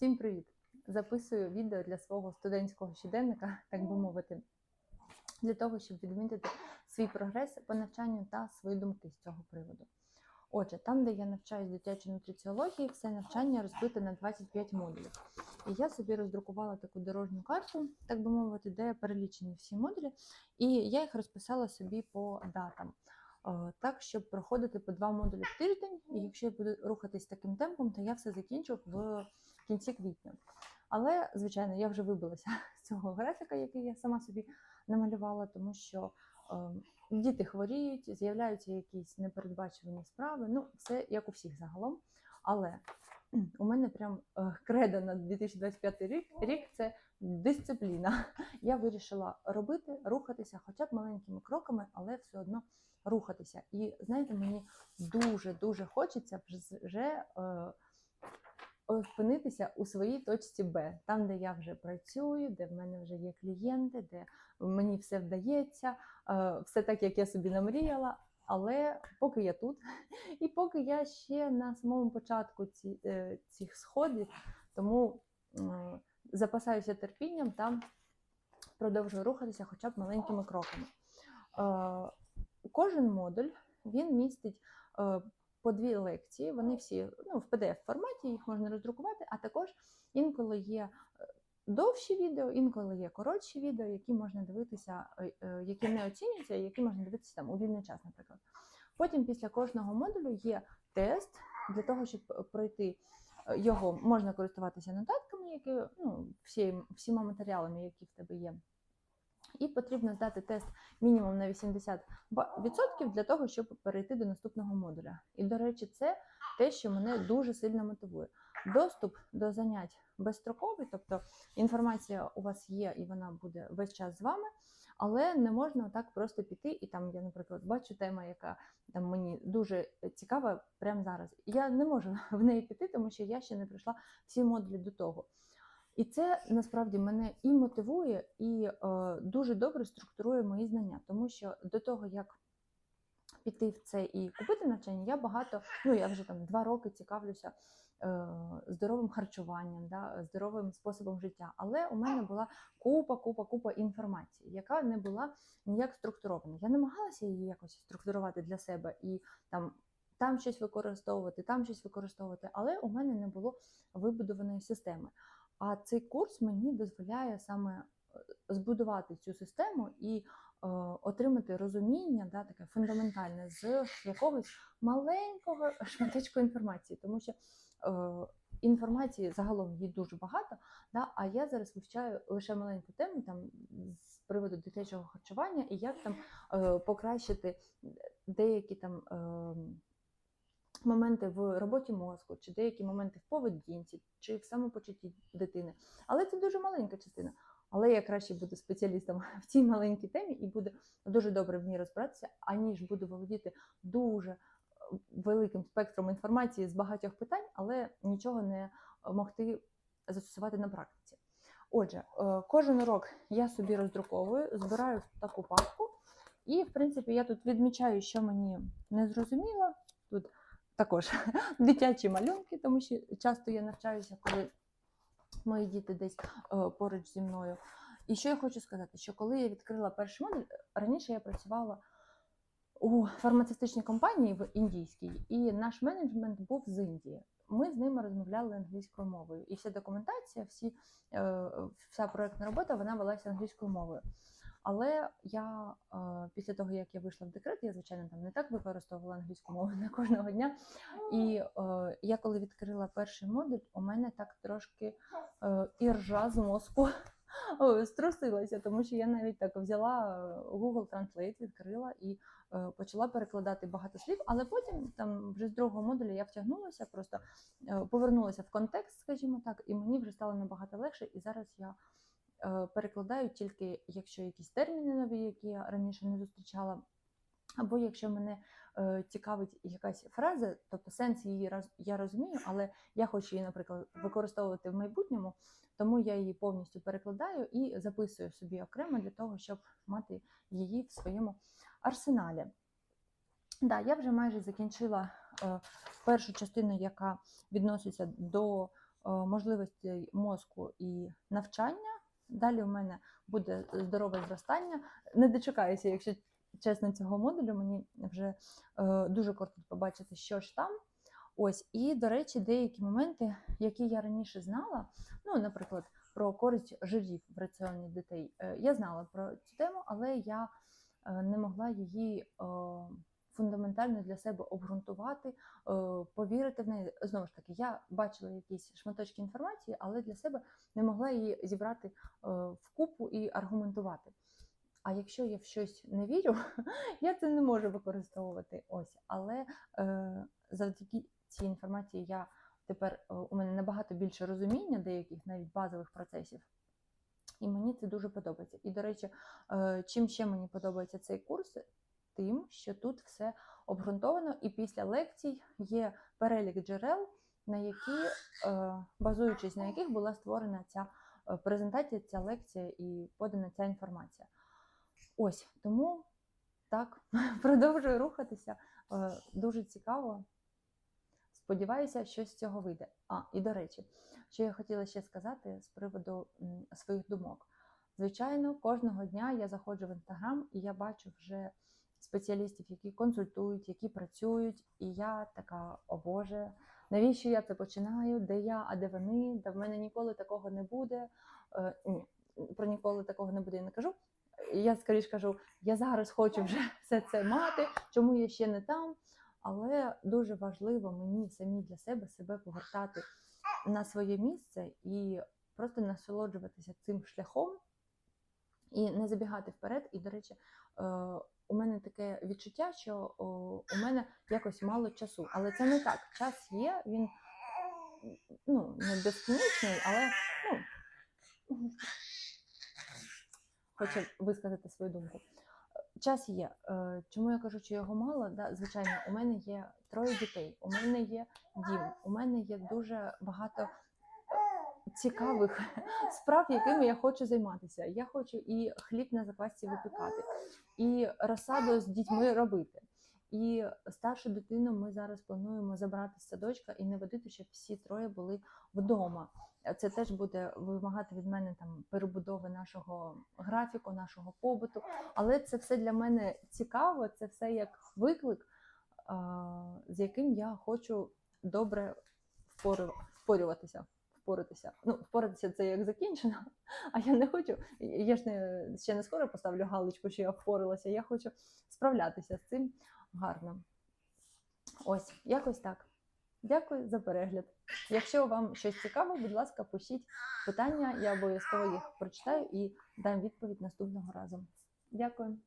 Всім привіт! Записую відео для свого студентського щоденника, так би мовити, для того, щоб відмітити свій прогрес по навчанню та свої думки з цього приводу. Отже, там, де я навчаюсь дитячій нутриціології, все навчання розбите на 25 модулів. І я собі роздрукувала таку дорожню карту, так би мовити, де перелічені всі модулі, і я їх розписала собі по датам. Е, Так, щоб проходити по два модулі в тиждень, і якщо я буду рухатись таким темпом, то я все закінчу в кінці квітня. Але, звичайно, я вже вибилася з цього графіка, який я сама собі намалювала, тому що е, діти хворіють, з'являються якісь непередбачувані справи. Ну, все як у всіх загалом. Але у мене прям е, кредо на 2025 рік, рік це дисципліна. Я вирішила робити, рухатися, хоча б маленькими кроками, але все одно рухатися. І знаєте, мені дуже дуже хочеться вже. Е, опинитися у своїй точці Б, там, де я вже працюю, де в мене вже є клієнти, де мені все вдається, е, все так, як я собі намріяла. Але поки я тут, і поки я ще на самому початку ці, е, цих сходів, тому запасаюся терпінням та продовжую рухатися хоча б маленькими кроками. Е, Кожен модуль він містить по дві лекції. Вони всі ну, в pdf форматі, їх можна роздрукувати, а також інколи є е, довші відео, інколи є коротші відео, які можна дивитися, е, е, які не оцінюються, які можна дивитися там у вільний час, наприклад. Потім після кожного модулю є тест для того, щоб пройти його, можна користуватися нотатками, які ну, всі, всіма матеріалами, які в тебе є. І потрібно здати тест мінімум на 80% для того, щоб перейти до наступного модуля. І, до речі, це те, що мене дуже сильно мотивує. Доступ до занять безстроковий, тобто інформація у вас є і вона буде весь час з вами, але не можна так просто піти. І там я, наприклад, бачу тема, яка там мені дуже цікава прямо зараз. Я не можу в неї піти, тому що я ще не пройшла всі модулі до того. І це насправді мене і мотивує, і е, дуже добре структурує мої знання, тому що до того, як піти в це і купити навчання, я багато, ну я вже там два роки цікавлюся е, здоровим харчуванням, да, здоровим способом життя. Але у мене була купа, купа, купа інформації, яка не була ніяк структурована. Я намагалася її якось структурувати для себе і там. Там щось використовувати, там щось використовувати, але у мене не було вибудованої системи. А цей курс мені дозволяє саме е, збудувати цю систему і е, отримати розуміння, да, таке фундаментальне з якогось маленького шматочку інформації, тому що е, інформації загалом її дуже багато. Да, а я зараз вивчаю лише маленьку тему там з приводу дитячого харчування і як там е, покращити деякі там. Е, моменти в роботі мозку, чи деякі моменти в поведінці, чи в самопочутті дитини. Але це дуже маленька частина. Але я краще буду спеціалістом в цій маленькій темі і буду дуже добре в ній розбиратися, аніж буду володіти дуже е, великим спектром інформації з багатьох питань, але нічого не могти застосувати на практиці. Отже, е, кожен урок я собі роздруковую, збираю таку папку, і, в принципі, я тут відмічаю, що мені не зрозуміло. Тут також дитячі малюнки, тому що часто я навчаюся, коли мої діти десь е, поруч зі мною. І що я хочу сказати, що коли я відкрила перший модуль, раніше я працювала у фармацевтичній компанії в індійській, і наш менеджмент був з Індії. Ми з ними розмовляли англійською мовою, і вся документація, всі, е, вся проектна робота вона велася англійською мовою. Але я е, після того, як я вийшла в декрет, я звичайно там не так використовувала англійську мову не кожного дня. І е, я коли відкрила перший модуль, у мене так трошки е, іржа з мозку струсилася, тому що я навіть так взяла Google Translate, відкрила і почала перекладати багато слів. Але потім там вже з другого модуля я втягнулася, просто повернулася в контекст, скажімо так, і мені вже стало набагато легше. І зараз я перекладаю тільки якщо якісь терміни нові, які я раніше не зустрічала. Або якщо мене е, цікавить якась фраза, тобто сенс її я розумію, але я хочу її, наприклад, використовувати в майбутньому, тому я її повністю перекладаю і записую собі окремо для того, щоб мати її в своєму арсеналі. Да, я вже майже закінчила е, першу частину, яка відноситься до можливостей мозку і навчання. Далі у мене буде здорове зростання. Не дочекаюся, якщо чесно, цього модулю. Мені вже е, дуже кортить побачити, що ж там. Ось, і, до речі, деякі моменти, які я раніше знала, ну, наприклад, про користь жирів в раціоні дітей. Е, Я знала про цю тему, але я е, не могла її е, фундаментально для себе обґрунтувати, е, повірити в неї. Знову ж таки, я бачила якісь шматочки інформації, але для себе не могла її зібрати е, в купу і аргументувати. А якщо я в щось не вірю, я це не можу використовувати. Ось, але е, завдяки цій інформації я тепер е, у мене набагато більше розуміння деяких навіть базових процесів. І мені це дуже подобається. І, до речі, чим ще мені подобається цей курс, тим, що тут все обґрунтовано, і після лекцій є перелік джерел, на які, е, базуючись на яких була створена ця е, презентація, ця лекція і подана ця інформація. Ось тому так, продовжую рухатися. Е, Дуже цікаво. Сподіваюся, що з цього вийде. А, і до речі, що я хотіла ще сказати з приводу своїх думок. Звичайно, кожного дня я заходжу в інстаграм і я бачу вже спеціалістів, які консультують, які працюють, і я така, о Боже, навіщо я це починаю? Де я, а де вони? Да в мене ніколи такого не буде. Е, ні, про ніколи такого не буде, я не кажу. Я скоріш кажу, я зараз хочу вже все це мати, чому я ще не там. Але дуже важливо мені самі для себе себе повертати на своє місце і просто насолоджуватися цим шляхом і не забігати вперед. І, до речі, е, у мене таке відчуття, що у мене якось мало часу. Але це не так. Час є, він ну, не безкінечний, але ну, хоче висказати свою думку. Час є. Е, Чому я кажу, що його мало? Да, звичайно, у мене є троє дітей, у мене є дім, у мене є дуже багато цікавих справ, якими я хочу займатися. Я хочу і хліб на заквасці випікати, і розсаду з дітьми робити. І старшу дитину ми зараз плануємо забрати з садочка і не водити, щоб всі троє були вдома. Це теж буде вимагати від мене там перебудови нашого графіку, нашого побуту. Але це все для мене цікаво, це все як виклик, з яким я хочу добре впорюватися. Впоратися. Ну, впоратися це як закінчено, а я не хочу. Я ж не ще не скоро поставлю галочку, що я впоралася. Я хочу справлятися з цим гарно. Ось, якось так. Дякую за перегляд. Якщо вам щось цікаво, будь ласка, пишіть питання, я обов'язково їх прочитаю і дам відповідь наступного разу. Дякую.